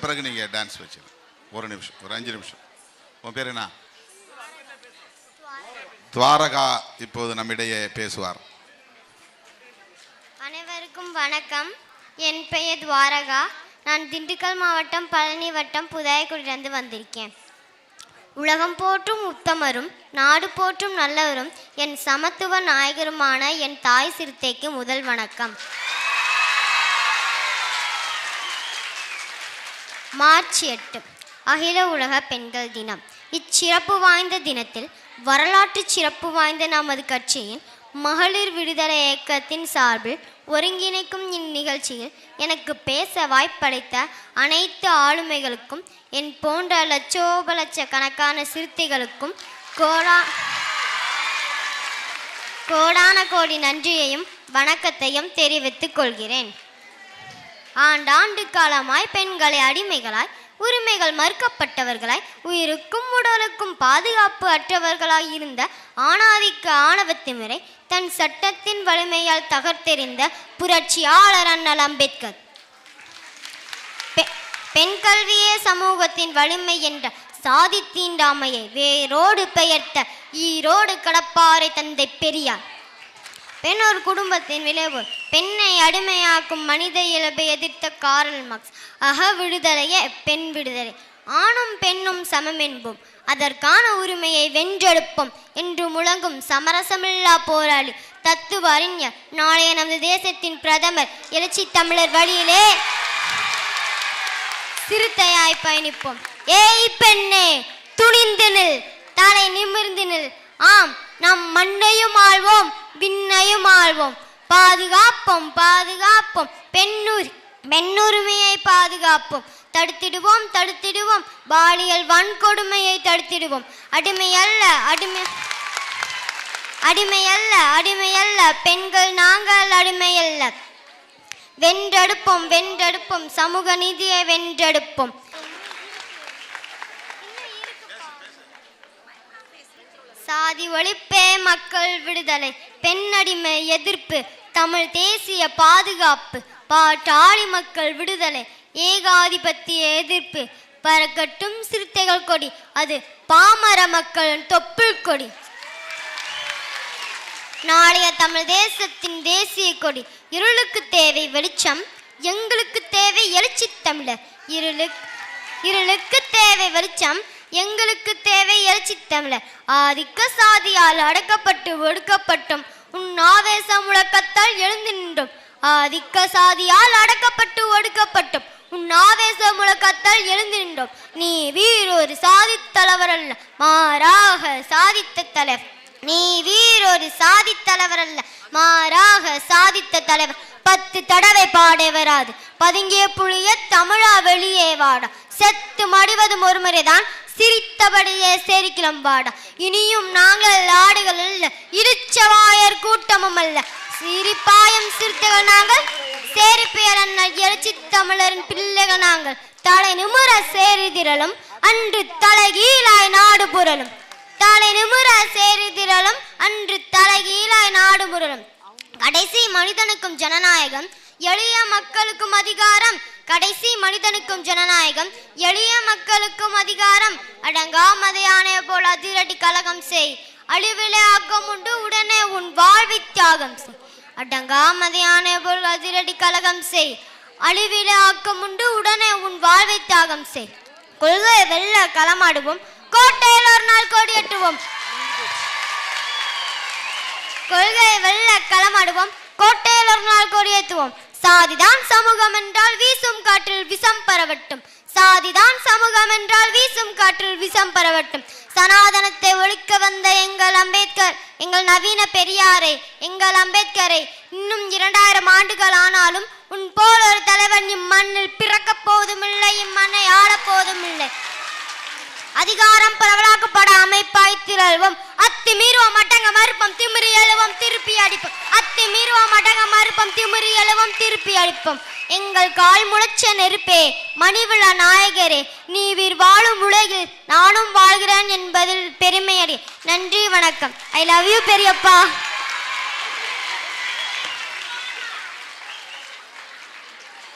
பிறகு நீங்கள் டான்ஸ் வச்சுருங்க ஒரு நிமிஷம் ஒரு அஞ்சு நிமிஷம். உன் பேர் என்ன? துவாரகா இப்போது நம்மிடையே பேசுவார். அனைவருக்கும் வணக்கம். என் பெயர் துவாரகா. நான் திண்டுக்கல் மாவட்டம் பழனி வட்டம் புதாயக்குடியிலிருந்து வந்திருக்கேன். உலகம் போற்றும் உத்தமரும் நாடு போற்றும் நல்லவரும் என் சமத்துவ நாயகருமான என் தாய் சிறுத்தைக்கு முதல் வணக்கம். மார்ச் எட்டு அகில உலக பெண்கள் தினம். இச்சிறப்பு வாய்ந்த தினத்தில் வரலாற்று சிறப்பு வாய்ந்த நமது கட்சியின் மகளிர் விடுதலை இயக்கத்தின் சார்பில் ஒருங்கிணைக்கும் இந்நிகழ்ச்சியில் எனக்கு பேச வாய்ப்பளித்த அனைத்து ஆளுமைகளுக்கும் என் போன்ற லட்சோப லட்ச கணக்கான சிறுத்தைகளுக்கும் கோடா கோடான கோடி நன்றியையும் வணக்கத்தையும் தெரிவித்துக் கொள்கிறேன். ஆண்டாண்டு காலமாய் பெண்களை அடிமைகளாய் உரிமைகள் மறுக்கப்பட்டவர்களாய் உயிருக்கும் உடலுக்கும் பாதுகாப்பு அற்றவர்களாய் இருந்த ஆணாதிக்க ஆணவத்திமுறை தன் சட்டத்தின் வலிமையால் தகர்த்தெறிந்த புரட்சியாளர் அண்ணல் அம்பேத்கர். பெண் கல்வியே சமூகத்தின் வலிமை என்ற சாதி தீண்டாமையை வேரோடு பெயர்த்த ஈரோடு கடப்பாறை தந்தை பெரியார். பெண் ஒரு குடும்பத்தின் விளைவு. பெண்ணை அடிமையாக்கும் மனித இயல்பை எதிர்த்த காரல் மார்க்ஸ். அக விடுதலையே பெண் விடுதலை. ஆணும் பெண்ணும் சமம் என்போம். அதற்கான உரிமையை வென்றெடுப்போம் என்று முழங்கும் சமரசமில்லா போராளி தத்துவ அறிஞர். நாளைய நமது தேசத்தின் பிரதமர் எழுச்சி தமிழர் வழியிலே சிறுத்தையாய் பயணிப்போம். ஏய் பெண்ணே துணிந்து நில் தலை நிமிர்ந்து நில். ஆம் நம் மண்ணையும் ஆள்வோம். விண்ணையும் ஆள்வோம் பாதுகாப்போம் பாதுகாப்போம். பெண்ணுரி பெண்ணுரிமையை பாதுகாப்போம். தடுத்திடுவோம் தடுத்திடுவோம். பாலியல் வன்கொடுமையை தடுத்திடுவோம். அடிமை அல்ல அடிமை அடிமை அல்ல அடிமை அல்ல பெண்கள் நாங்கள் அடிமை அல்ல வென்றெடுப்போம் வென்றெடுப்போம். சமூக நீதியை வென்றெடுப்போம். சாதி ஒழிப்பே மக்கள் விடுதலை. பெண்ணடிமை எதிர்ப்பு தமிழ் தேசிய பாதுகாப்பு பாட்டாளி மக்கள் விடுதலை ஏகாதிபத்திய எதிர்ப்பு பறக்கட்டும் சிறுத்தைகள் கொடி அது பாமர மக்களின் தொப்புள் கொடி. நாளைய தமிழ் தேசத்தின் தேசிய கொடி இருளுக்கு தேவை வெளிச்சம் எங்களுக்கு தேவை எழுச்சி தமிழர். இருளுக்கு இருளுக்கு தேவை வெளிச்சம் எங்களுக்கு தேவை எழுச்சி தமிழர் ஆதிக்க சாதியால் அடக்கப்பட்டு ஒடுக்கப்பட்டும். உன் ஆவேச முழக்கத்தால் எழுந்து நின்றோம். ஆதிக்க சாதியால் அடக்கப்பட்டு ஒடுக்கப்பட்டும். உன் ஆவேச முழக்கத்தால் எழுந்து நின்றோம். நீ வீரொரு சாதித்தலைவர் அல்ல மாறாக சாதித்த தலைவர். நீ வீரொரு சாதித்தலைவர் அல்ல மாறாக சாதித்த தலைவர். பத்து தடவை பாட வராது. பதுங்கிய புளிய தமிழா வெளியே வாடா. செத்து மடிவதும் ஒரு முறைதான் சிரித்தபடியே சேரிக்கிளம் பாட இனியும் நாங்கள் ஆடுகள் அல்ல இடிச்சவாயர் கூட்டமும் அல்ல. சிரிப்பாயம் சிறுத்தைகள் நாங்கள் சேரிப்பெயர் எழுச்சி தமிழரின் பிள்ளைகள் நாங்கள். தலை நிமுற சேரிதிரலும் அன்று தலைகீழாய் நாடு புரளும். தலை நிமுற சேரிதிரலும் அன்று தலைகீழாய் நாடு புரளும். கடைசி மனிதனுக்கும் ஜனநாயகம் எளிய மக்களுக்கும் அதிகாரம் கடைசி மனிதனுக்கும் ஜனநாயகம் எளிய மக்களுக்கும் அதிகாரம். அடங்கா மதையானே போல் அதிரடி கலகம் செய். அழிவிலே ஆக்கம் உண்டு உடனே உன் வாழ்வி தியாகம் செய். அடங்கா மதையானே போல் அதிரடி கலகம் செய். அழிவிலே ஆக்கம் உண்டு உடனே உன் வாழ்வை தியாகம் செய். கொள்கை வெல்ல களமாடுவோம் கோட்டையில் ஒரு நாள் கொடியேற்றுவோம். கொள்கை வெல்ல களமாடுவோம் கோட்டையில் ஒரு நாள் கொடியேற்றுவோம். சாதிதான் சமூகம் என்றால் வீசும் காற்றில் விஷம் பரவட்டும். சாதிதான் சமூகம் என்றால் வீசும் காற்றில் விஷம் பரவட்டும். சனாதனத்தை ஒழிக்க வந்த எங்கள் அம்பேத்கர் எங்கள் நவீன பெரியாரை எங்கள் அம்பேத்கரை இன்னும் இரண்டாயிரம் ஆண்டுகள் ஆனாலும் உன் போல் ஒரு தலைவன் இம்மண்ணில் பிறக்கப் போவதுமில்லை இம்மண்ணை ஆளப் இல்லை அதிகாரம் பரவலாக்கப்பட அமைப்பாய் திரள்வோம். அத்தி மீறுவோம் அடங்க மறுப்போம் திமிரி எழுவோம் திருப்பி அடிப்போம். அத்தி மீறுவோம் அடங்க மறுப்போம் திமிரி எழுவோம் திருப்பி அடிப்போம். எங்கள் கால் முளைச்ச நெருப்பே மணிவிழா நாயகரே நீ வீர் வாழும் உலகில் நானும் வாழ்கிறேன் என்பதில் பெருமையடி. நன்றி வணக்கம். ஐ லவ் யூ பெரியப்பா.